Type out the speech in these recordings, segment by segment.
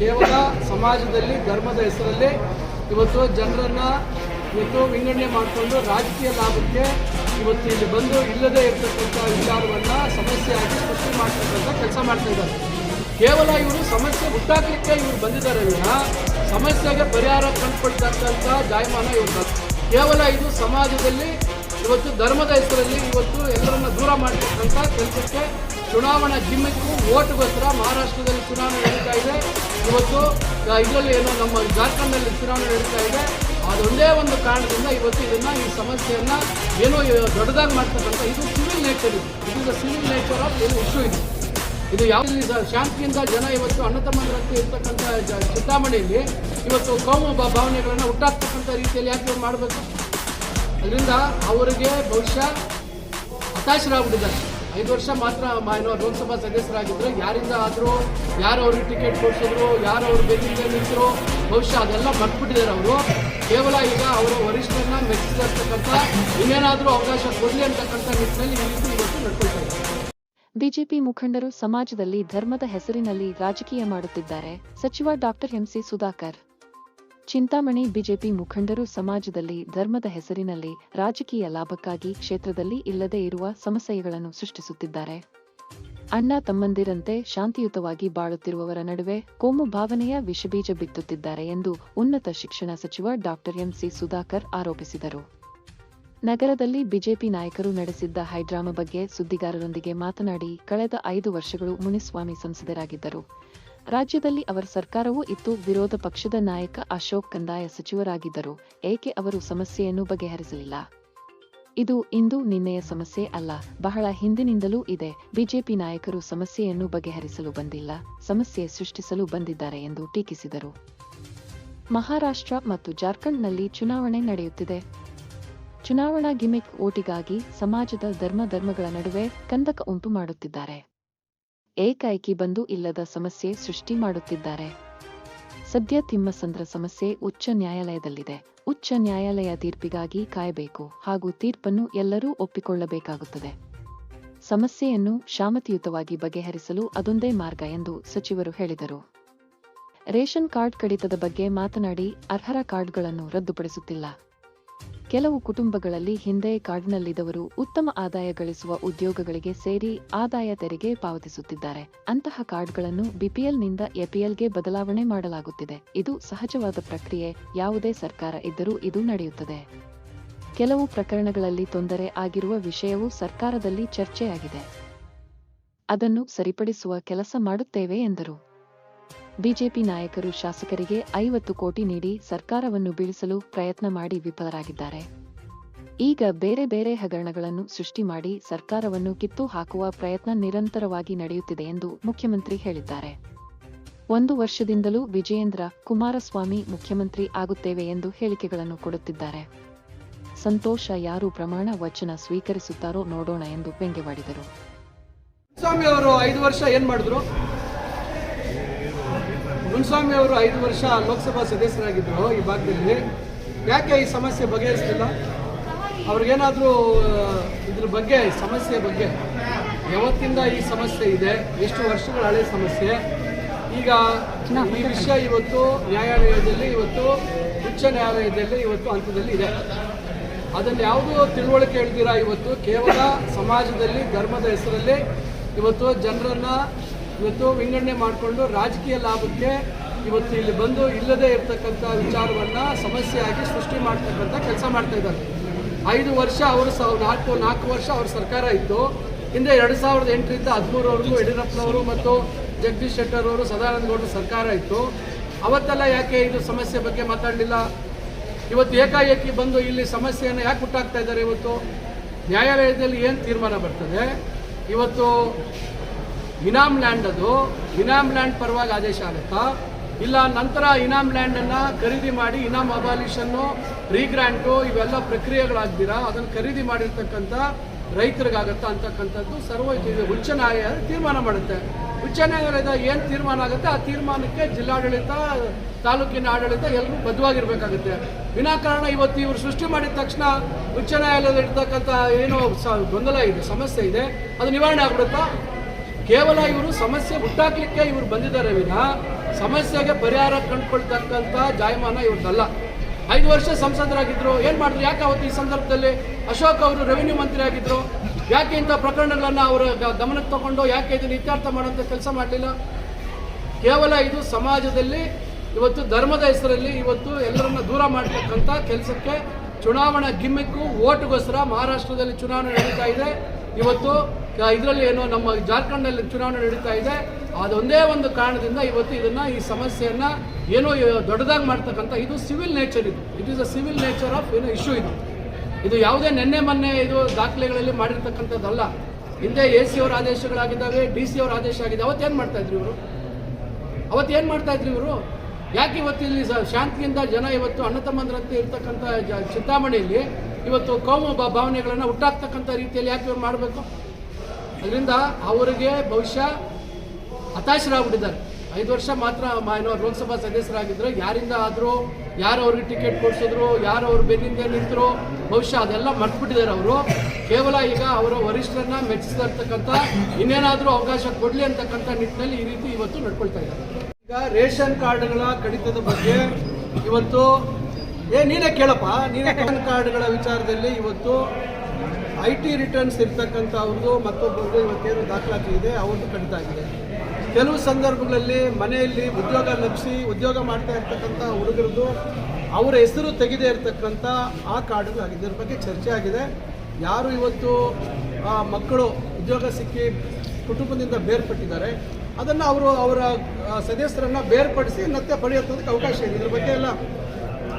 ಕೇವಲ ಸಮಾಜದಲ್ಲಿ, ಧರ್ಮದ ಹೆಸರಲ್ಲಿ ಇವತ್ತು ಜನರನ್ನ ಇವತ್ತು ವಿಂಗಡಣೆ ಮಾಡಿಕೊಂಡು ರಾಜಕೀಯ ಲಾಭಕ್ಕೆ ಇವತ್ತು ಇಲ್ಲಿ ಬಂದು ಇಲ್ಲದೇ ಇರ್ತಕ್ಕಂಥ ವಿಚಾರವನ್ನ ಸಮಸ್ಯೆಯಾಗಿ ಸೃಷ್ಟಿ ಮಾಡ್ತಕ್ಕಂಥ ಕೆಲಸ ಮಾಡ್ತಾ ಇದ್ದಾರೆ. ಕೇವಲ ಇವರು ಸಮಸ್ಯೆ ಹುಟ್ಟಾಕ್ಲಿಕ್ಕೆ ಇವರು ಬಂದಿದ್ದಾರೆ ವಿನ ಸಮಸ್ಯೆಗೆ ಪರಿಹಾರ ಕಂಡುಕೊಳ್ತಕ್ಕಂಥ ಜಾಯಮಾನ ಇವರು ಕೇವಲ ಇದು ಸಮಾಜದಲ್ಲಿ ಇವತ್ತು ಧರ್ಮದ ಹೆಸರಲ್ಲಿ ಇವತ್ತು ಎಲ್ಲರನ್ನ ದೂರ ಮಾಡ್ತಕ್ಕಂಥ ಕೆಲಸಕ್ಕೆ ಚುನಾವಣಾ ಜಿಮ್ಮಕ್ಕೂ ಓಟ್ಗೋಸ್ಕರ ಮಹಾರಾಷ್ಟ್ರದಲ್ಲಿ ಚುನಾವಣೆ ನಡೀತಾ ಇದೆ. ಇವತ್ತು ಇದರಲ್ಲಿ ಏನೋ ನಮ್ಮ ಜಾರ್ಖಂಡಲ್ಲಿ ಚುನಾವಣೆ ನಡೀತಾ ಇದೆ. ಅದೊಂದೇ ಒಂದು ಕಾರಣದಿಂದ ಇವತ್ತು ಇದನ್ನು, ಈ ಸಮಸ್ಯೆಯನ್ನು ಏನೋ ದೊಡ್ಡದಾಗಿ ಮಾಡ್ತಕ್ಕಂಥ, ಇದು ಸಿವಿಲ್ ನೇಚರ್ ಇದು. ಇದು ಸಿವಿಲ್ ನೇಚರ್ ಆಫ್ ಏನು ಇಶ್ಯೂ ಇದೆ. ಇದು ಯಾವ ಶಾಂತಿಯಿಂದ ಜನ ಇವತ್ತು ಅಣ್ಣ ತಮ್ಮಂದ್ರಂತೆ ಇರ್ತಕ್ಕಂಥ ಚಿಂತಾಮಣಿಯಲ್ಲಿ ಇವತ್ತು ಕೋಮು ಭಾವನೆಗಳನ್ನು ಹುಟ್ಟಾಕ್ತಕ್ಕಂಥ ರೀತಿಯಲ್ಲಿ ಯಾಕೆ ಮಾಡಬೇಕು? ಅದರಿಂದ ಅವರಿಗೆ ಬಹುಶಃ ಹತಾಶರಾಗ್ಬಿಟ್ಟಿದ್ದಾರೆ. ಐದು ವರ್ಷ ಮಾತ್ರ ಲೋಕಸಭಾ ಸದಸ್ಯರಾಗಿದ್ದರು ಯಾರಿಂದ ಆದರೂ, ಯಾರು ಅವ್ರಿಗೆ ಟಿಕೆಟ್ ಕೊಡಿಸಿದ್ರು, ಯಾರು ಅವ್ರ ಬೆನ್ನಿಂದ ನಿಂತರು, ಬಹುಶಃ ಅದೆಲ್ಲ ಮರ್ತ್ಬಿಟ್ಟಿದ್ದಾರೆ ಅವರು. ಕೇವಲ ಈಗ ಅವರು ವರಿಷ್ಠರನ್ನ ಮೆಚ್ಚಿಸಿರ್ತಕ್ಕಂಥ ಇನ್ನೇನಾದರೂ ಅವಕಾಶ ಕೊಡಲಿ ಅಂತಕ್ಕಂಥ ನಿಟ್ಟಿನಲ್ಲಿ ಈ ಇವತ್ತು ನಡ್ಕೊಳ್ತಾ ಬಿಜೆಪಿ ಮುಖಂಡರು ಸಮಾಜದಲ್ಲಿ ಧರ್ಮದ ಹೆಸರಿನಲ್ಲಿ ರಾಜಕೀಯ ಮಾಡುತ್ತಿದ್ದಾರೆ. ಸಚಿವ doctor MC Sudhakar. Chintamani BJP ಮುಖಂಡರು ಸಮಾಜದಲ್ಲಿ ಧರ್ಮದ ಹೆಸರಿನಲ್ಲಿ ರಾಜಕೀಯ ಲಾಭಕ್ಕಾಗಿ ಕ್ಷೇತ್ರದಲ್ಲಿ ಇಲ್ಲದೇ ಇರುವ ಸಮಸ್ಯೆಗಳನ್ನು ಸೃಷ್ಟಿಸುತ್ತಿದ್ದಾರೆ. ಅಣ್ಣ ತಮ್ಮಂದಿರಂತೆ ಶಾಂತಿಯುತವಾಗಿ ಬಾಳುತ್ತಿರುವವರ ನಡುವೆ ಕೋಮು ಭಾವನೆಯ ವಿಷಬೀಜ ಬಿತ್ತುತ್ತಿದ್ದಾರೆ ಎಂದು ಉನ್ನತ ಶಿಕ್ಷಣ ಸಚಿವ ಡಾಕ್ಟರ್ ಎಂಸಿ ಸುಧಾಕರ್ ಆರೋಪಿಸಿದರು. ನಗರದಲ್ಲಿ ಬಿಜೆಪಿ ನಾಯಕರು ನಡೆಸಿದ್ದ ಹೈಡ್ರಾಮಾ ಬಗ್ಗೆ ಸುದ್ದಿಗಾರರೊಂದಿಗೆ ಮಾತನಾಡಿ, ಕಳೆದ ಐದು ವರ್ಷಗಳು ಮುನಿಸ್ವಾಮಿ ಸಂಸದರಾಗಿದ್ದರು. ರಾಜ್ಯದಲ್ಲಿ ಅವರ ಸರ್ಕಾರವೂ ಇತ್ತು. ವಿರೋಧ ಪಕ್ಷದ ನಾಯಕ ಅಶೋಕ್ ಕಂದಾಯ ಸಚಿವರಾಗಿದ್ದರು. ಏಕೆ ಅವರು ಸಮಸ್ಯೆಯನ್ನು ಬಗೆಹರಿಸಲಿಲ್ಲ? ಇದು ಇಂದು ನಿನ್ನೆಯ ಸಮಸ್ಯೆ ಅಲ್ಲ. ಬಹಳ ಹಿಂದಿನಿಂದಲೂ ಇದೆ. ಬಿಜೆಪಿ ನಾಯಕರು ಸಮಸ್ಯೆಯನ್ನು ಬಗೆಹರಿಸಲು ಬಂದಿಲ್ಲ. ಸಮಸ್ಯೆ ಸೃಷ್ಟಿಸಲು ಬಂದಿದ್ದಾರೆ ಎಂದು ಟೀಕಿಸಿದರು. ಮಹಾರಾಷ್ಟ್ರ ಮತ್ತು ಜಾರ್ಖಂಡ್ನಲ್ಲಿ ಚುನಾವಣೆ ನಡೆಯುತ್ತಿದೆ. ಚುನಾವಣಾ ಗಿಮಿಕ್ ಓಟಿಗಾಗಿ ಸಮಾಜದ ಧರ್ಮ ಧರ್ಮಗಳ ನಡುವೆ ಕಂದಕ ಉಂಟು ಮಾಡುತ್ತಿದ್ದಾರೆ. ಏಕಾಏಕಿ ಬಂದು ಇಲ್ಲದ ಸಮಸ್ಯೆ ಸೃಷ್ಟಿ ಮಾಡುತ್ತಿದ್ದಾರೆ. ಸದ್ಯ ತಿಮ್ಮಸಂದ್ರ ಸಮಸ್ಯೆ ಉಚ್ಚ ನ್ಯಾಯಾಲಯದಲ್ಲಿದೆ. ಉಚ್ಚ ನ್ಯಾಯಾಲಯ ತೀರ್ಪಿಗಾಗಿ ಕಾಯಬೇಕು ಹಾಗೂ ತೀರ್ಪನ್ನು ಎಲ್ಲರೂ ಒಪ್ಪಿಕೊಳ್ಳಬೇಕಾಗುತ್ತದೆ. ಸಮಸ್ಯೆಯನ್ನು ಶಾಮತಿಯುತವಾಗಿ ಬಗೆಹರಿಸಲು ಅದೊಂದೇ ಮಾರ್ಗ ಎಂದು ಸಚಿವರು ಹೇಳಿದರು. ರೇಷನ್ ಕಾರ್ಡ್ ಕಡಿತದ ಬಗ್ಗೆ ಮಾತನಾಡಿ ಅರ್ಹರ ಕಾರ್ಡ್ಗಳನ್ನು ರದ್ದುಪಡಿಸುತ್ತಿಲ್ಲ. ಕೆಲವು ಕುಟುಂಬಗಳಲ್ಲಿ ಹಿಂದೆ ಕಾರ್ಡ್ನಲ್ಲಿದ್ದವರು ಉತ್ತಮ ಆದಾಯ ಗಳಿಸುವ ಉದ್ಯೋಗಗಳಿಗೆ ಸೇರಿ ಆದಾಯ ತೆರಿಗೆ ಪಾವತಿಸುತ್ತಿದ್ದಾರೆ. ಅಂತಹ ಕಾರ್ಡ್ಗಳನ್ನು ಬಿಪಿಎಲ್ನಿಂದ ಎಪಿಎಲ್ಗೆ ಬದಲಾವಣೆ ಮಾಡಲಾಗುತ್ತಿದೆ. ಇದು ಸಹಜವಾದ ಪ್ರಕ್ರಿಯೆ. ಯಾವುದೇ ಸರ್ಕಾರ ಇದ್ದರೂ ಇದು ನಡೆಯುತ್ತದೆ. ಕೆಲವು ಪ್ರಕರಣಗಳಲ್ಲಿ ತೊಂದರೆ ಆಗಿರುವ ವಿಷಯವು ಸರ್ಕಾರದಲ್ಲಿ ಚರ್ಚೆಯಾಗಿದೆ. ಅದನ್ನು ಸರಿಪಡಿಸುವ ಕೆಲಸ ಮಾಡುತ್ತೇವೆ ಎಂದರು. ಬಿಜೆಪಿ ನಾಯಕರು ಶಾಸಕರಿಗೆ ಐವತ್ತು ಕೋಟಿ ನೀಡಿ ಸರ್ಕಾರವನ್ನು ಬೀಳಿಸಲು ಪ್ರಯತ್ನ ಮಾಡಿ ವಿಫಲರಾಗಿದ್ದಾರೆ. ಈಗ ಬೇರೆ ಬೇರೆ ಹಗರಣಗಳನ್ನು ಸೃಷ್ಟಿ ಮಾಡಿ ಸರ್ಕಾರವನ್ನು ಕಿತ್ತು ಹಾಕುವ ಪ್ರಯತ್ನ ನಿರಂತರವಾಗಿ ನಡೆಯುತ್ತಿದೆ ಎಂದು ಮುಖ್ಯಮಂತ್ರಿ ಹೇಳಿದ್ದಾರೆ. ಒಂದು ವರ್ಷದಿಂದಲೂ ವಿಜಯೇಂದ್ರ, ಕುಮಾರಸ್ವಾಮಿ ಮುಖ್ಯಮಂತ್ರಿ ಆಗುತ್ತೇವೆ ಎಂದು ಹೇಳಿಕೆಗಳನ್ನು ಕೊಡುತ್ತಿದ್ದಾರೆ. ಸಂತೋಷ ಯಾರು ಪ್ರಮಾಣ ವಚನ ಸ್ವೀಕರಿಸುತ್ತಾರೋ ನೋಡೋಣ ಎಂದು ವ್ಯಂಗ್ಯವಾಡಿದರು. ಅವರು ಐದು ವರ್ಷ ಏನ್ ಮಾಡಿದ್ರು? ಮುನ್ಸ್ವಾಮಿ ಅವರು ಐದು ವರ್ಷ ಲೋಕಸಭಾ ಸದಸ್ಯರಾಗಿದ್ದರು ಈ ಭಾಗದಲ್ಲಿ. ಯಾಕೆ ಈ ಸಮಸ್ಯೆ ಬಗೆಹರಿಸ್ತಿಲ್ಲ ಅವ್ರಿಗೇನಾದರೂ ಇದ್ರ ಬಗ್ಗೆ, ಸಮಸ್ಯೆ ಬಗ್ಗೆ. ಯಾವತ್ತಿಂದ ಈ ಸಮಸ್ಯೆ ಇದೆ? ಎಷ್ಟು ವರ್ಷಗಳ ಹಳೆ ಸಮಸ್ಯೆ? ಈಗ ಈ ವಿಷಯ ಇವತ್ತು ನ್ಯಾಯಾಲಯದಲ್ಲಿ, ಇವತ್ತು ಉಚ್ಚ ನ್ಯಾಯಾಲಯದಲ್ಲಿ, ಇವತ್ತು ಹಂತದಲ್ಲಿ ಇದೆ. ಅದನ್ನು ಯಾವುದೋ ತಿಳುವಳಿಕೆ ಹೇಳ್ತೀರಾ ಇವತ್ತು? ಕೇವಲ ಸಮಾಜದಲ್ಲಿ, ಧರ್ಮದ ಹೆಸರಲ್ಲಿ ಇವತ್ತು ಜನರನ್ನ ಇವತ್ತು ವಿಂಗಡಣೆ ಮಾಡಿಕೊಂಡು ರಾಜಕೀಯ ಲಾಭಕ್ಕೆ ಇವತ್ತು ಇಲ್ಲಿ ಬಂದು ಇಲ್ಲದೇ ಇರತಕ್ಕಂಥ ವಿಚಾರವನ್ನು ಸಮಸ್ಯೆಯಾಗಿ ಸೃಷ್ಟಿ ಮಾಡ್ತಕ್ಕಂಥ ಕೆಲಸ ಮಾಡ್ತಾ ಇದ್ದಾರೆ. ಐದು ವರ್ಷ ಅವರು ಸಾವ್ ನಾಲ್ಕು ನಾಲ್ಕು ವರ್ಷ ಅವ್ರ ಸರ್ಕಾರ ಇತ್ತು. ಹಿಂದೆ ಎರಡು ಸಾವಿರದ ಎಂಟರಿಂದ ಹದಿಮೂರವರೆಗೂ ಯಡಿಯೂರಪ್ಪನವರು ಮತ್ತು ಜಗದೀಶ್ ಶೆಟ್ಟರ್ ಅವರು ಸದಾನಂದ ಗೌಡರ ಸರ್ಕಾರ ಇತ್ತು. ಅವತ್ತೆಲ್ಲ ಯಾಕೆ ಇದು ಸಮಸ್ಯೆ ಬಗ್ಗೆ ಮಾತಾಡಲಿಲ್ಲ? ಇವತ್ತು ಏಕಾಏಕಿ ಬಂದು ಇಲ್ಲಿ ಸಮಸ್ಯೆಯನ್ನು ಯಾಕೆ ಹುಟ್ಟಾಗ್ತಾ ಇದ್ದಾರೆ ಇವತ್ತು? ನ್ಯಾಯಾಲಯದಲ್ಲಿ ಏನು ತೀರ್ಮಾನ ಬರ್ತದೆ? ಇವತ್ತು ಇನಾಮ್ ಲ್ಯಾಂಡ್ ಅದು. ಇನಾಮ್ ಲ್ಯಾಂಡ್ ಪರವಾಗಿ ಆದೇಶ ಆಗುತ್ತಾ? ಇಲ್ಲ, ನಂತರ ಇನಾಮ್ ಲ್ಯಾಂಡನ್ನು ಖರೀದಿ ಮಾಡಿ, ಇನಾಮ್ ಅಬಾಲಿಷನ್ನು, ರೀಗ್ರ್ಯಾಂಟು, ಇವೆಲ್ಲ ಪ್ರಕ್ರಿಯೆಗಳಾಗ್ದಿರಾ? ಅದನ್ನು ಖರೀದಿ ಮಾಡಿರ್ತಕ್ಕಂಥ ರೈತರಿಗಾಗತ್ತಾ ಅಂತಕ್ಕಂಥದ್ದು ಸರ್ವ ಉಚ್ಚ ನ್ಯಾಯಾಲಯ ತೀರ್ಮಾನ ಮಾಡುತ್ತೆ. ಉಚ್ಚ ನ್ಯಾಯಾಲಯದ ಏನು ತೀರ್ಮಾನ ಆಗುತ್ತೆ? ಆ ತೀರ್ಮಾನಕ್ಕೆ ಜಿಲ್ಲಾಡಳಿತ, ತಾಲೂಕಿನ ಆಡಳಿತ ಎಲ್ಲರೂ ಬದ್ಧವಾಗಿರ್ಬೇಕಾಗುತ್ತೆ. ವಿನಾಕಾರಣ ಇವತ್ತು ಇವರು ಸೃಷ್ಟಿ ಮಾಡಿದ ತಕ್ಷಣ ಉಚ್ಚ ನ್ಯಾಯಾಲಯದಲ್ಲಿ ಇರ್ತಕ್ಕಂಥ ಏನೋ ಗೊಂದಲ ಇದೆ, ಸಮಸ್ಯೆ ಇದೆ. ಅದು ನಿವಾರಣೆ ಆಗ್ಬಿಡುತ್ತಾ? ಕೇವಲ ಇವರು ಸಮಸ್ಯೆ ಹುಟ್ಟಾಕ್ಲಿಕ್ಕೆ ಇವರು ಬಂದಿದ್ದಾರೆ ವಿನ, ಸಮಸ್ಯೆಗೆ ಪರಿಹಾರ ಕಂಡುಕೊಳ್ತಕ್ಕಂಥ ಜಾಯಮಾನ ಇವ್ರದ್ದಲ್ಲ. ಐದು ವರ್ಷ ಸಂಸದರಾಗಿದ್ದರು ಏನು ಮಾಡಿದ್ರು? ಯಾಕೆ ಅವತ್ತು ಈ ಸಂದರ್ಭದಲ್ಲಿ ಅಶೋಕ್ ಅವರು ರೆವಿನ್ಯೂ ಮಂತ್ರಿ ಆಗಿದ್ರು? ಯಾಕೆ ಇಂಥ ಪ್ರಕರಣಗಳನ್ನು ಅವರ ಗಮನಕ್ಕೆ ತಗೊಂಡು ಯಾಕೆ ಇದನ್ನು ಇತ್ಯರ್ಥ ಮಾಡೋಂಥ ಕೆಲಸ ಮಾಡಲಿಲ್ಲ? ಕೇವಲ ಇದು ಸಮಾಜದಲ್ಲಿ, ಇವತ್ತು ಧರ್ಮದ ಹೆಸರಲ್ಲಿ ಇವತ್ತು ಎಲ್ಲರನ್ನ ದೂರ ಮಾಡ್ತಕ್ಕಂಥ ಕೆಲಸಕ್ಕೆ ಚುನಾವಣಾ ಗಿಮ್ಮಿಕ್ಕು, ಓಟ್ಗೋಸ್ಕರ ಮಹಾರಾಷ್ಟ್ರದಲ್ಲಿ ಚುನಾವಣೆ ನಡೀತಾ ಇದೆ. ಇವತ್ತು ಇದರಲ್ಲಿ ಏನೋ ನಮ್ಮ ಜಾರ್ಖಂಡ್ನಲ್ಲಿ ಚುನಾವಣೆ ನಡೀತಾ ಇದೆ. ಅದೊಂದೇ ಒಂದು ಕಾರಣದಿಂದ ಇವತ್ತು ಇದನ್ನ ಈ ಸಮಸ್ಯೆಯನ್ನು ಏನೋ ದೊಡ್ಡದಾಗಿ ಮಾಡ್ತಕ್ಕಂಥ ಇದು ಸಿವಿಲ್ ನೇಚರ್ ಇದು. It is a civil nature of, ಏನೋ, ಇಶ್ಯೂ ಇದು. ಇದು ಯಾವುದೇ ನಿನ್ನೆ ಮೊನ್ನೆ ಇದು ದಾಖಲೆಗಳಲ್ಲಿ ಮಾಡಿರ್ತಕ್ಕಂಥದ್ದಲ್ಲ. ಹಿಂದೆ ಎ ಸಿ ಅವರ ಆದೇಶಗಳಾಗಿದ್ದಾವೆ, ಡಿ ಸಿ ಅವರ ಆದೇಶ ಆಗಿದೆ. ಅವತ್ತೇನು ಮಾಡ್ತಾ ಇದ್ರು ಇವರು? ಅವತ್ತು ಏನು ಮಾಡ್ತಾ ಇದ್ರು ಇವರು? ಯಾಕೆ ಇವತ್ತು ಇಲ್ಲಿ ಶಾಂತಿಯಿಂದ ಜನ ಇವತ್ತು ಅಣ್ಣ ತಮ್ಮಂದ್ರಂತೆ ಇರ್ತಕ್ಕಂಥ ಚಿಂತಾಮಣಿಯಲ್ಲಿ ಇವತ್ತು ಕೋಮು ಭಾವನೆಗಳನ್ನು ಹುಟ್ಟಾಕ್ತಕ್ಕಂಥ ರೀತಿಯಲ್ಲಿ ಯಾಕೆ ಇವ್ರು ಮಾಡಬೇಕು? ಅದರಿಂದ ಅವರಿಗೆ ಬಹುಶಃ ಹತಾಶರಾಗ್ಬಿಟ್ಟಿದ್ದಾರೆ. ಐದು ವರ್ಷ ಮಾತ್ರ ಲೋಕಸಭಾ ಸದಸ್ಯರಾಗಿದ್ದರು ಯಾರಿಂದ ಆದರೂ, ಯಾರು ಅವ್ರಿಗೆ ಟಿಕೆಟ್ ಕೊಡಿಸಿದ್ರು, ಯಾರು ಅವ್ರ ಬೆನ್ನಿಂದ ನಿಂತರು, ಬಹುಶಃ ಅದೆಲ್ಲ ಮರ್ತ್ಬಿಟ್ಟಿದ್ದಾರೆ ಅವರು. ಕೇವಲ ಈಗ ಅವರ ವರಿಷ್ಠರನ್ನ ಮೆಚ್ಚಿಸ್ತಾ ಇನ್ನೇನಾದರೂ ಅವಕಾಶ ಕೊಡಲಿ ಅಂತಕ್ಕಂಥ ನಿಟ್ಟಿನಲ್ಲಿ ಈ ರೀತಿ ಇವತ್ತು ನಡ್ಕೊಳ್ತಾ ಇದ್ದಾರೆ. ಈಗ ರೇಷನ್ ಕಾರ್ಡ್ಗಳ ಕಡಿತದ ಬಗ್ಗೆ ಇವತ್ತು ಏ, ನೀನೇ ಕೇಳಪ್ಪ. ನೀನೇ ರೇಷನ್ ಕಾರ್ಡ್ಗಳ ವಿಚಾರದಲ್ಲಿ ಇವತ್ತು ಐ ಟಿ ರಿಟರ್ನ್ಸ್ ಇರ್ತಕ್ಕಂಥ ಅವ್ರದ್ದು ಮತ್ತೊಬ್ಬರದ್ದು ಇವತ್ತೇನು ದಾಖಲಾತಿ ಇದೆ ಅವ್ರದ್ದು ಕಡಿತ ಆಗಿದೆ. ಕೆಲವು ಸಂದರ್ಭಗಳಲ್ಲಿ ಮನೆಯಲ್ಲಿ ಉದ್ಯೋಗ ಲಭಿಸಿ ಉದ್ಯೋಗ ಮಾಡ್ತಾ ಇರ್ತಕ್ಕಂಥ ಹುಡುಗರದ್ದು ಅವರ ಹೆಸರು ತೆಗೆದೇ ಇರತಕ್ಕಂಥ ಆ ಕಾರ್ಡ್ಗಳಾಗಿದೆ ಇದ್ರ ಬಗ್ಗೆ ಚರ್ಚೆ ಆಗಿದೆ. ಯಾರು ಇವತ್ತು ಮಕ್ಕಳು ಉದ್ಯೋಗ ಸಿಕ್ಕಿ ಕುಟುಂಬದಿಂದ ಬೇರ್ಪಟ್ಟಿದ್ದಾರೆ, ಅದನ್ನು ಅವರು ಅವರ ಸದಸ್ಯರನ್ನು ಬೇರ್ಪಡಿಸಿ ಮತ್ತೆ ಪಡೆಯುತ್ತದಕ್ಕೆ ಅವಕಾಶ ಇದೆ. ಇದ್ರ ಬಗ್ಗೆ ಎಲ್ಲ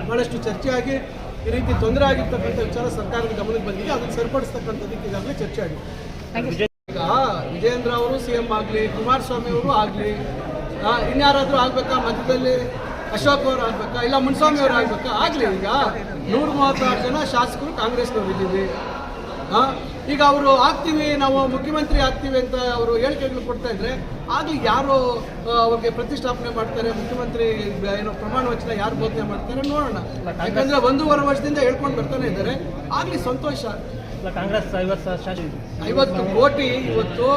ಭಾಳಷ್ಟು ಚರ್ಚೆಯಾಗಿ ಈ ರೀತಿ ತೊಂದರೆ ಆಗಿರ್ತಕ್ಕಂಥ ವಿಚಾರ ಸರ್ಕಾರದ ಗಮನಕ್ಕೆ ಬಂದಿದೆ. ಅದನ್ನು ಸರಿಪಡಿಸ್ತಕ್ಕಂಥದ್ದಕ್ಕೆ ಈಗಾಗಲೇ ಚರ್ಚೆ ಆಗಿದೆ. ಈಗ ವಿಜೇಂದ್ರ ಅವರು ಸಿ ಎಂ ಆಗಲಿ ಕುಮಾರಸ್ವಾಮಿ ಅವರು ಆಗಲಿ ಇನ್ಯಾರಾದರೂ ಆಗ್ಬೇಕಾ? ಮಧ್ಯದಲ್ಲಿ ಅಶೋಕ್ ಅವರು ಆಗ್ಬೇಕಾ? ಇಲ್ಲ ಮುನ್ಸ್ವಾಮಿ ಅವರು ಆಗ್ಬೇಕಾ? ಆಗಲಿ ಈಗ. ನೂರ ಮೂವತ್ತಾರು ಜನ ಶಾಸಕರು ಕಾಂಗ್ರೆಸ್ನವ್ರು ಇದ್ದೀವಿ. ಆ, ಈಗ ಅವರು ಆಗ್ತೀವಿ ನಾವು ಮುಖ್ಯಮಂತ್ರಿ ಆಗ್ತೀವಿ ಅಂತ ಅವರು ಹೇಳಿಕೆಗಳು ಕೊಡ್ತಾ ಇದ್ರೆ ಅದು ಯಾರು ಅವ್ರಿಗೆ ಪ್ರತಿಷ್ಠಾಪನೆ ಮಾಡ್ತಾರೆ ಮುಖ್ಯಮಂತ್ರಿ ಏನೋ ಪ್ರಮಾಣ ವಚನ ಯಾರು ಬೋಧನೆ ಮಾಡ್ತಾರೆ ನೋಡೋಣ. ಯಾಕಂದ್ರೆ ಒಂದೂವರೆ ವರ್ಷದಿಂದ ಹೇಳ್ಕೊಂಡು ಬರ್ತಾನೆ ಇದ್ದಾರೆ. ಆಗ್ಲಿ ಸಂತೋಷ. ಕಾಂಗ್ರೆಸ್ ಐವತ್ತು ಕೋಟಿ ಇವತ್ತು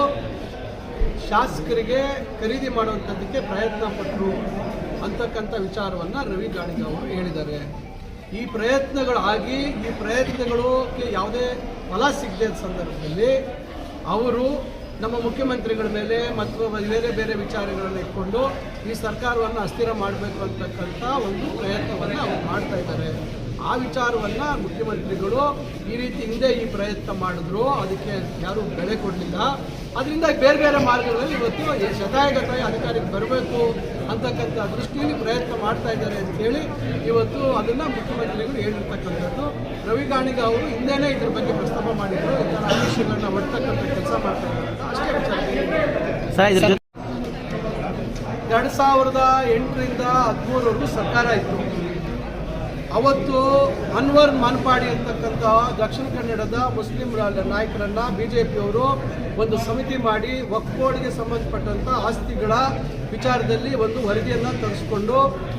ಶಾಸಕರಿಗೆ ಖರೀದಿ ಮಾಡುವಂಥದ್ದಕ್ಕೆ ಪ್ರಯತ್ನ ಪಟ್ಟರು ಅಂತಕ್ಕಂಥ ವಿಚಾರವನ್ನು ರವಿ ಗಾಣಿಗ ಅವರು ಹೇಳಿದ್ದಾರೆ. ಈ ಪ್ರಯತ್ನಗಳಾಗಿ ಈ ಪ್ರಯತ್ನಗಳಿಗೆ ಯಾವುದೇ ಫಲ ಸಿಗದೆ ಸಂದರ್ಭದಲ್ಲಿ ಅವರು ನಮ್ಮ ಮುಖ್ಯಮಂತ್ರಿಗಳ ಮೇಲೆ ಮತ್ತು ಬೇರೆ ಬೇರೆ ವಿಚಾರಗಳನ್ನು ಇಟ್ಕೊಂಡು ಈ ಸರ್ಕಾರವನ್ನು ಅಸ್ಥಿರ ಮಾಡಬೇಕು ಅಂತಕ್ಕಂಥ ಒಂದು ಪ್ರಯತ್ನವನ್ನು ಅವರು ಮಾಡ್ತಾ ಇದ್ದಾರೆ. ಆ ವಿಚಾರವನ್ನು ಮುಖ್ಯಮಂತ್ರಿಗಳು ಈ ರೀತಿ ಹಿಂದೆ ಈ ಪ್ರಯತ್ನ ಮಾಡಿದ್ರು, ಅದಕ್ಕೆ ಯಾರೂ ಬೆಲೆ ಕೊಡಲಿಲ್ಲ. ಅದರಿಂದ ಬೇರೆ ಬೇರೆ ಮಾರ್ಗಗಳಲ್ಲಿ ಇವತ್ತು ಶತಾಯಗತಾಯ ಅಧಿಕಾರಿಗೆ ಬರಬೇಕು ಅಂತಕ್ಕಂಥ ದೃಷ್ಟಿಯಲ್ಲಿ ಪ್ರಯತ್ನ ಮಾಡ್ತಾ ಇದ್ದಾರೆ ಅಂತೇಳಿ ಇವತ್ತು ಅದನ್ನು ಮುಖ್ಯಮಂತ್ರಿಗಳು ಹೇಳಿರ್ತಕ್ಕಂಥದ್ದು. ರವಿ ಗಾಣಿಗ ಅವರು ಹಿಂದೆನೇ ಇದ್ರ ಬಗ್ಗೆ ಪ್ರಸ್ತಾಪ ಮಾಡಿದ್ರು. ಇತರ ಆದೇಶಗಳನ್ನ ಒಡ್ತಕ್ಕಂಥ ಕೆಲಸ ಮಾಡ್ತಾರೆ ಅಷ್ಟೇ ವಿಚಾರ. ಎರಡು ಸಾವಿರದ ಎಂಟರಿಂದ ಹದಿಮೂರವರೆಗೂ ಸರ್ಕಾರ ಇತ್ತು. ಅವತ್ತು ಅನ್ವರ್ ಮಾನ್ಪಾಡಿ ಅಂತಕ್ಕಂಥ ದಕ್ಷಿಣ ಕನ್ನಡದ ಮುಸ್ಲಿಂ ನಾಯಕರನ್ನ ಬಿ ಜೆ ಪಿಯವರು ಒಂದು ಸಮಿತಿ ಮಾಡಿ ಒಕ್ಕೋಡಿಗೆ ಸಂಬಂಧಪಟ್ಟಂತ ಆಸ್ತಿಗಳ ವಿಚಾರದಲ್ಲಿ ಒಂದು ವರದಿಯನ್ನು ತರಿಸ್ಕೊಂಡು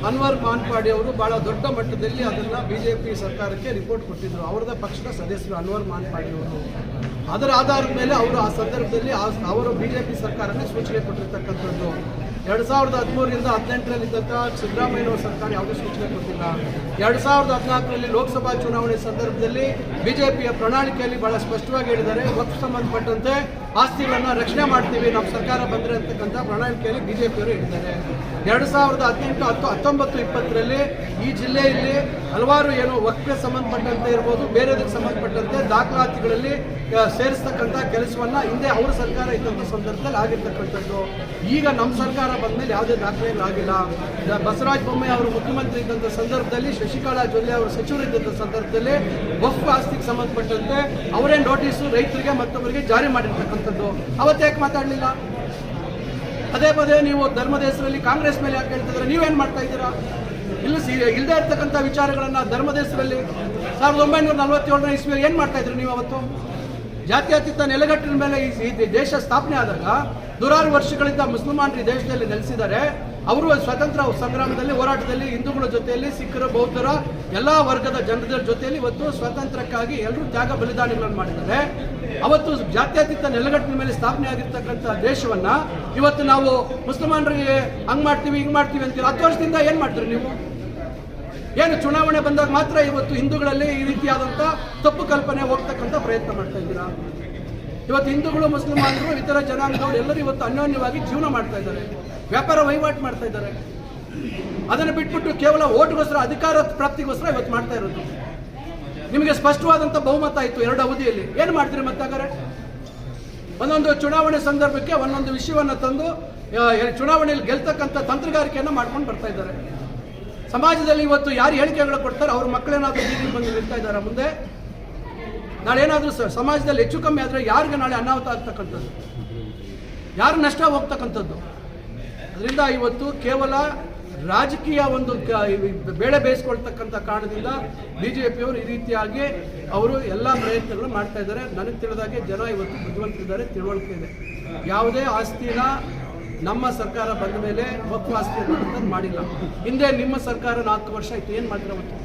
ಅನ್ವರ್ ಮಾನ್ಪಾಡಿ ಅವರು ಬಹಳ ದೊಡ್ಡ ಮಟ್ಟದಲ್ಲಿ ಅದನ್ನು ಬಿ ಜೆ ಪಿ ಸರ್ಕಾರಕ್ಕೆ ರಿಪೋರ್ಟ್ ಕೊಟ್ಟಿದ್ದರು ಅವರದ ಪಕ್ಷದ ಸದಸ್ಯರು ಅನ್ವರ್ ಮಾನ್ಪಾಡಿ ಅವರು. ಅದರ ಆಧಾರದ ಮೇಲೆ ಅವರು ಆ ಸಂದರ್ಭದಲ್ಲಿ ಅವರು ಬಿ ಜೆ ಪಿ ಸರ್ಕಾರನೇ ಸೂಚನೆ ಕೊಟ್ಟಿರ್ತಕ್ಕಂಥದ್ದು. ಎರಡು ಸಾವಿರದ ಹದಿಮೂರರಿಂದ ಹದಿನೆಂಟರಲ್ಲಿದ್ದಂಥ ಸಿದ್ದರಾಮಯ್ಯನವರ ಸರ್ಕಾರ ಯಾವುದೇ ಸೂಚನೆ ಕೊಟ್ಟಿಲ್ಲ. ಎರಡು ಸಾವಿರದ ಹದಿನಾಲ್ಕರಲ್ಲಿ ಲೋಕಸಭಾ ಚುನಾವಣೆ ಸಂದರ್ಭದಲ್ಲಿ ಬಿಜೆಪಿಯ ಪ್ರಣಾಳಿಕೆಯಲ್ಲಿ ಬಹಳ ಸ್ಪಷ್ಟವಾಗಿ ಹೇಳಿದ್ದಾರೆ. ವಕ್ಫ್ ಸಂಬಂಧಪಟ್ಟಂತೆ ಆಸ್ತಿಗಳನ್ನು ರಕ್ಷಣೆ ಮಾಡ್ತೀವಿ ನಮ್ಮ ಸರ್ಕಾರ ಬಂದರೆ ಅಂತಕ್ಕಂಥ ಪ್ರಣಾಳಿಕೆಯಲ್ಲಿ ಬಿಜೆಪಿಯವರು ಹೇಳಿದ್ದಾರೆ ಎರಡು ಸಾವಿರದ ಹದಿನೆಂಟು ಹತ್ತು ಹತ್ತೊಂಬತ್ತು ಇಪ್ಪತ್ತರಲ್ಲಿ ಈ ಜಿಲ್ಲೆಯಲ್ಲಿ ಹಲವಾರು ಏನು ವಕ್ಕೆ ಸಂಬಂಧಪಟ್ಟಂತೆ ಇರ್ಬೋದು, ಬೇರೆದಕ್ಕೆ ಸಂಬಂಧಪಟ್ಟಂತೆ ದಾಖಲಾತಿಗಳಲ್ಲಿ ಸೇರಿಸ್ತಕ್ಕಂಥ ಕೆಲಸವನ್ನು ಹಿಂದೆ ಅವರ ಸರ್ಕಾರ ಇದ್ದಂಥ ಸಂದರ್ಭದಲ್ಲಿ ಆಗಿರ್ತಕ್ಕಂಥದ್ದು. ಈಗ ನಮ್ಮ ಸರ್ಕಾರ ಬಂದ ಮೇಲೆ ಯಾವುದೇ ದಾಖಲೆಗಳಾಗಿಲ್ಲ. ಬಸವರಾಜ ಬೊಮ್ಮೆ ಅವರು ಮುಖ್ಯಮಂತ್ರಿ ಇದ್ದಂಥ ಸಂದರ್ಭದಲ್ಲಿ, ಶಶಿಕಲಾ ಜೊಲ್ಲೆ ಅವರು ಸಚಿವರಿದ್ದಂಥ ಸಂದರ್ಭದಲ್ಲಿ ವಕ್ಫ್ ಆಸ್ತಿಗೆ ಸಂಬಂಧಪಟ್ಟಂತೆ ಅವರೇ ನೋಟಿಸು ರೈತರಿಗೆ ಮತ್ತೊಬ್ಬರಿಗೆ ಜಾರಿ ಮಾಡಿರ್ತಕ್ಕಂಥದ್ದು ಯಾಕೆ ಮಾತಾಡಲಿಲ್ಲ? ಪದೇ ಪದೇ ನೀವು ಧರ್ಮದ ಕಾಂಗ್ರೆಸ್ ಮೇಲೆ ಯಾಕೆ ಹೇಳ್ತಿದ್ರೆ ನೀವೇನು ಮಾಡ್ತಾ ಇದ್ದೀರಾ? ಇಲ್ಲ ಸಿ ಇಲ್ಲದೆ ಇರ್ತಕ್ಕಂಥ ವಿಚಾರಗಳನ್ನು ಧರ್ಮದ ಹೆಸರಲ್ಲಿ ಸಾವಿರದ ಒಂಬೈನೂರ ನಲವತ್ತೇಳನೇ ಇಸ್ವಿಯಲ್ಲಿ ಏನು ಮಾಡ್ತಾ ಇದ್ರಿ ನೀವು ಅವತ್ತು? ಜಾತ್ಯತೀತ ನೆಲೆಗಟ್ಟಿನ ಮೇಲೆ ಈ ದೇಶ ಸ್ಥಾಪನೆ ಆದಾಗ ನೂರಾರು ವರ್ಷಗಳಿಂದ ಮುಸಲ್ಮಾನರು ಈ ದೇಶದಲ್ಲಿ ನೆಲೆಸಿದ್ದಾರೆ. ಅವರು ಸ್ವತಂತ್ರ ಸಂಗ್ರಾಮದಲ್ಲಿ, ಹೋರಾಟದಲ್ಲಿ, ಹಿಂದೂಗಳ ಜೊತೆಯಲ್ಲಿ, ಸಿಖ್ಖರ, ಬೌದ್ಧರ ಎಲ್ಲ ವರ್ಗದ ಜನರ ಜೊತೆಯಲ್ಲಿ ಇವತ್ತು ಸ್ವಾತಂತ್ರ್ಯಕ್ಕಾಗಿ ಎಲ್ಲರೂ ತ್ಯಾಗ ಬಲಿದಾನಗಳನ್ನು ಮಾಡಿದ್ದಾರೆ. ಅವತ್ತು ಜಾತ್ಯತೀತ ನೆಲಗಟ್ಟಿನ ಮೇಲೆ ಸ್ಥಾಪನೆ ಆಗಿರ್ತಕ್ಕಂಥ ದೇಶವನ್ನ ಇವತ್ತು ನಾವು ಮುಸಲ್ಮಾನರಿಗೆ ಹಂಗ್ ಮಾಡ್ತೀವಿ, ಹಿಂಗ್ ಮಾಡ್ತೀವಿ ಅಂತೀವಿ ಹತ್ತು ವರ್ಷದಿಂದ ಏನ್ ಮಾಡ್ತೀರಿ ನೀವು? ಏನು ಚುನಾವಣೆ ಬಂದಾಗ ಮಾತ್ರ ಇವತ್ತು ಹಿಂದೂಗಳಲ್ಲಿ ಈ ರೀತಿಯಾದಂಥ ತಪ್ಪು ಕಲ್ಪನೆ ಹೋಗ್ತಕ್ಕಂಥ ಪ್ರಯತ್ನ ಮಾಡ್ತಾ ಇದ್ದೀರಾ? ಇವತ್ತು ಹಿಂದೂಗಳು, ಮುಸ್ಲಿಮಾನರು, ಇತರ ಜನಾಂಗದವರು ಎಲ್ಲರೂ ಇವತ್ತು ಅನ್ಯೋನ್ಯವಾಗಿ ಜೀವನ ಮಾಡ್ತಾ ಇದ್ದಾರೆ. ವ್ಯಾಪಾರ ವಹಿವಾಟು ಮಾಡ್ತಾ ಇದ್ದಾರೆ. ಅದನ್ನು ಬಿಟ್ಬಿಟ್ಟು ಕೇವಲ ಓಟ್ಗೋಸ್ಕರ, ಅಧಿಕಾರ ಪ್ರಾಪ್ತಿಗೋಸ್ಕರ ಇವತ್ತು ಮಾಡ್ತಾ ಇರೋದು. ನಿಮಗೆ ಸ್ಪಷ್ಟವಾದಂಥ ಬಹುಮತ ಇತ್ತು ಎರಡು ಅವಧಿಯಲ್ಲಿ. ಏನು ಮಾಡ್ತೀರಿ ಮತ್ತಾಗಾರೆ ಒಂದೊಂದು ಚುನಾವಣೆ ಸಂದರ್ಭಕ್ಕೆ ಒಂದೊಂದು ವಿಷಯವನ್ನ ತಂದು ಚುನಾವಣೆಯಲ್ಲಿ ಗೆಲ್ತಕ್ಕಂಥ ತಂತ್ರಗಾರಿಕೆಯನ್ನು ಮಾಡ್ಕೊಂಡು ಬರ್ತಾ ಇದ್ದಾರೆ. ಸಮಾಜದಲ್ಲಿ ಇವತ್ತು ಯಾರು ಹೇಳಿಕೆಗಳು ಕೊಡ್ತಾರೆ ಅವ್ರ ಮಕ್ಕಳೇನಾದ್ರೂ ಬೀದಿ ಬಂದು ನಿಲ್ತಾ ಇದ್ದಾರೆ ಮುಂದೆ? ನಾಳೆ ಏನಾದರೂ ಸಮಾಜದಲ್ಲಿ ಹೆಚ್ಚು ಕಮ್ಮಿ ಆದರೆ ಯಾರಿಗೆ ನಾಳೆ ಅನಾಹುತ ಆಗ್ತಕ್ಕಂಥದ್ದು? ಯಾರು ನಷ್ಟ ಹೋಗ್ತಕ್ಕಂಥದ್ದು? ಅದರಿಂದ ಇವತ್ತು ಕೇವಲ ರಾಜಕೀಯ ಒಂದು ಬೇಳೆ ಬೇಯಿಸ್ಕೊಳ್ತಕ್ಕಂಥ ಕಾರಣದಿಂದ ಬಿ ಜೆ ಈ ರೀತಿಯಾಗಿ ಅವರು ಎಲ್ಲ ಪ್ರಯತ್ನಗಳು ಮಾಡ್ತಾ ಇದ್ದಾರೆ. ನನಗೆ ತಿಳಿದಾಗೆ ಜನ ಇವತ್ತು ಬುದ್ಧಿವಂತಿದ್ದಾರೆ, ತಿಳುವಳಿಕೆ ಇದೆ. ಯಾವುದೇ ಆಸ್ತಿನ ನಮ್ಮ ಸರ್ಕಾರ ಬಂದ ಮೇಲೆ ವಕ್ಫ್ ಆಸ್ತಿ ಮಾಡಿಲ್ಲ. ಹಿಂದೆ ನಿಮ್ಮ ಸರ್ಕಾರ ನಾಲ್ಕು ವರ್ಷ ಆಯ್ತು, ಏನು ಅವತ್ತು?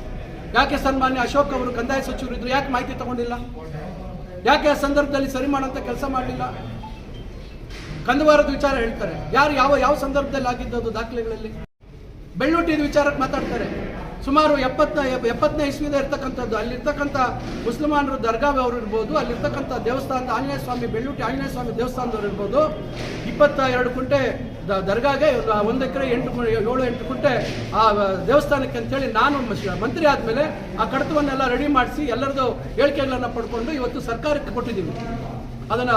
ಯಾಕೆ ಸನ್ಮಾನ್ಯ ಅಶೋಕ್ ಅವರು ಕಂದಾಯ ಸಚಿವರು ಇದ್ರು, ಯಾಕೆ ಮಾಹಿತಿ ತಗೊಂಡಿಲ್ಲ? ಯಾಕೆ ಆ ಸಂದರ್ಭದಲ್ಲಿ ಸರಿ ಮಾಡೋಂಥ ಕೆಲಸ ಮಾಡಲಿಲ್ಲ? ಕಂದವಾರದ ವಿಚಾರ ಹೇಳ್ತಾರೆ. ಯಾರು ಯಾವ ಯಾವ ಸಂದರ್ಭದಲ್ಲಿ ಆಗಿದ್ದದು ದಾಖಲೆಗಳಲ್ಲಿ? ಬೆಳ್ಳುಟ್ಟಿದ ವಿಚಾರಕ್ಕೆ ಮಾತಾಡ್ತಾರೆ. ಸುಮಾರು ಎಪ್ಪತ್ತ ಎಪ್ಪತ್ತನೇ ಇಸ್ವಿದ ಇರ್ತಕ್ಕಂಥದ್ದು. ಅಲ್ಲಿರ್ತಕ್ಕಂಥ ಮುಸ್ಲಿಮಾನರು ದರ್ಗಾ ಅವರು ಇರ್ಬೋದು, ಅಲ್ಲಿರ್ತಕ್ಕಂಥ ದೇವಸ್ಥಾನದ ಆಂಜನೇಯ ಸ್ವಾಮಿ ಬೆಳ್ಳುಟ್ಟಿ ಆಂಜನೇಯ ಸ್ವಾಮಿ ದೇವಸ್ಥಾನದವ್ರು ಇರ್ಬೋದು. ಇಪ್ಪತ್ತ ಎರಡು ಕುಂಟೆ ದರ್ಗಾಗೆ ಒಂದು ಎಕರೆ ಎಂಟು ಏಳು, ಎಂಟು ಕುಂಟೆ ಆ ದೇವಸ್ಥಾನಕ್ಕೆ ಅಂತೇಳಿ ನಾನು ಮಂತ್ರಿ ಆದಮೇಲೆ ಆ ಕಡತವನ್ನೆಲ್ಲ ರೆಡಿ ಮಾಡಿಸಿ ಎಲ್ಲರದು ಹೇಳಿಕೆಗಳನ್ನು ಪಡ್ಕೊಂಡು ಇವತ್ತು ಸರ್ಕಾರಕ್ಕೆ ಕೊಟ್ಟಿದ್ದೀವಿ ಅದನ್ನ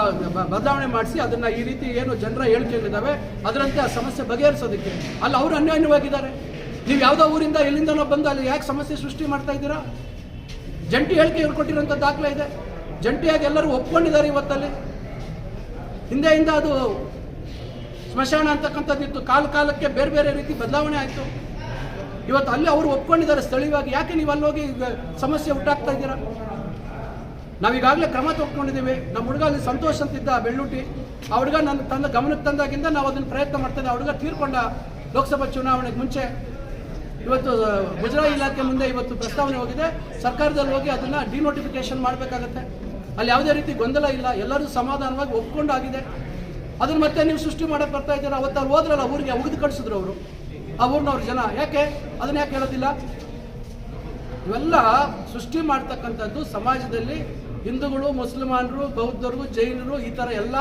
ಬದಲಾವಣೆ ಮಾಡಿಸಿ ಅದನ್ನ ಈ ರೀತಿ ಏನು ಜನರ ಹೇಳಿಕೆಗಳಿದ್ದಾವೆ ಅದರಂತೆ ಆ ಸಮಸ್ಯೆ ಬಗೆಹರಿಸೋದಕ್ಕೆ. ಅಲ್ಲಿ ಅವರು ಅನ್ಯಾಯವಾಗಿದ್ದಾರೆ. ನೀವು ಯಾವುದೋ ಊರಿಂದ ಎಲ್ಲಿಂದನೋ ಬಂದು ಅಲ್ಲಿ ಯಾಕೆ ಸಮಸ್ಯೆ ಸೃಷ್ಟಿ ಮಾಡ್ತಾ ಇದ್ದೀರಾ? ಜಂಟಿ ಹೇಳಿಕೆ ಕೊಟ್ಟಿರೋಂಥ ದಾಖಲೆ ಇದೆ. ಜಂಟಿಯಾಗಿ ಎಲ್ಲರೂ ಒಪ್ಕೊಂಡಿದ್ದಾರೆ ಇವತ್ತಲ್ಲಿ. ಹಿಂದೆಯಿಂದ ಅದು ಸ್ಮಶಾನ ಅಂತಕ್ಕಂಥದ್ದಿತ್ತು ಕಾಲ ಕಾಲಕ್ಕೆ ಬೇರೆ ಬೇರೆ ರೀತಿ ಬದಲಾವಣೆ ಆಯಿತು. ಇವತ್ತು ಅಲ್ಲಿ ಅವರು ಒಪ್ಕೊಂಡಿದ್ದಾರೆ ಸ್ಥಳೀಯವಾಗಿ. ಯಾಕೆ ನೀವು ಅಲ್ಲಿ ಹೋಗಿ ಸಮಸ್ಯೆ ಉಂಟಾಗ್ತಾ ಇದ್ದೀರಾ? ನಾವೀಗಾಗಲೇ ಕ್ರಮ ತೊಗೊಂಡಿದ್ದೀವಿ. ನಮ್ಮ ಹುಡುಗ ಅಲ್ಲಿ ಸಂತೋಷ ಅಂತಿದ್ದ ಬೆಳ್ಳುಟಿ ಆ ಹುಡುಗ ನನ್ನ ತಂದ ಗಮನಕ್ಕೆ ತಂದಾಗಿಂದ ನಾವು ಅದನ್ನು ಪ್ರಯತ್ನ ಮಾಡ್ತೇವೆ ಆ ಹುಡುಗ ತೀರ್ಕೊಂಡ ಲೋಕಸಭಾ ಚುನಾವಣೆಗೆ ಮುಂಚೆ. ಇವತ್ತು ಮುಜರಾಯಿ ಇಲಾಖೆ ಮುಂದೆ ಇವತ್ತು ಪ್ರಸ್ತಾವನೆ ಹೋಗಿದೆ. ಸರ್ಕಾರದಲ್ಲಿ ಹೋಗಿ ಅದನ್ನು ಡಿನೋಟಿಫಿಕೇಶನ್ ಮಾಡಬೇಕಾಗತ್ತೆ. ಅಲ್ಲಿ ಯಾವುದೇ ರೀತಿ ಗೊಂದಲ ಇಲ್ಲ. ಎಲ್ಲರೂ ಸಮಾಧಾನವಾಗಿ ಒಪ್ಕೊಂಡಾಗಿದೆ. ಅದನ್ನ ಮತ್ತೆ ನೀವು ಸೃಷ್ಟಿ ಮಾಡಕ್ಕೆ ಬರ್ತಾ ಇದ್ದೀರ? ಅವತ್ತು ಅವ್ರು ಹೋದ್ರಲ್ಲ ಊರಿಗೆ ಉಗಿದು ಕಳಿಸಿದ್ರು ಅವರು. ಆ ಊರಿನವ್ರ ಜನ. ಯಾಕೆ? ಅದನ್ನ ಯಾಕೆ ಹೇಳೋದಿಲ್ಲ? ಇವೆಲ್ಲ ಸೃಷ್ಟಿ ಮಾಡ್ತಕ್ಕಂಥದ್ದು ಸಮಾಜದಲ್ಲಿ ಹಿಂದೂಗಳು ಮುಸಲ್ಮಾನರು ಬೌದ್ಧರು, ಜೈನರು, ಈ ಥರ ಎಲ್ಲ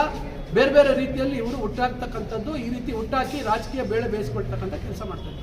ಬೇರೆ ಬೇರೆ ರೀತಿಯಲ್ಲಿ ಇವರು ಹುಟ್ಟಾಕ್ತಕ್ಕಂಥದ್ದು. ಈ ರೀತಿ ಹುಟ್ಟಾಕಿ ರಾಜಕೀಯ ಬೇಳೆ ಬೇಯಿಸ್ಕೊಳ್ತಕ್ಕಂಥ ಕೆಲಸ ಮಾಡ್ತಾರೆ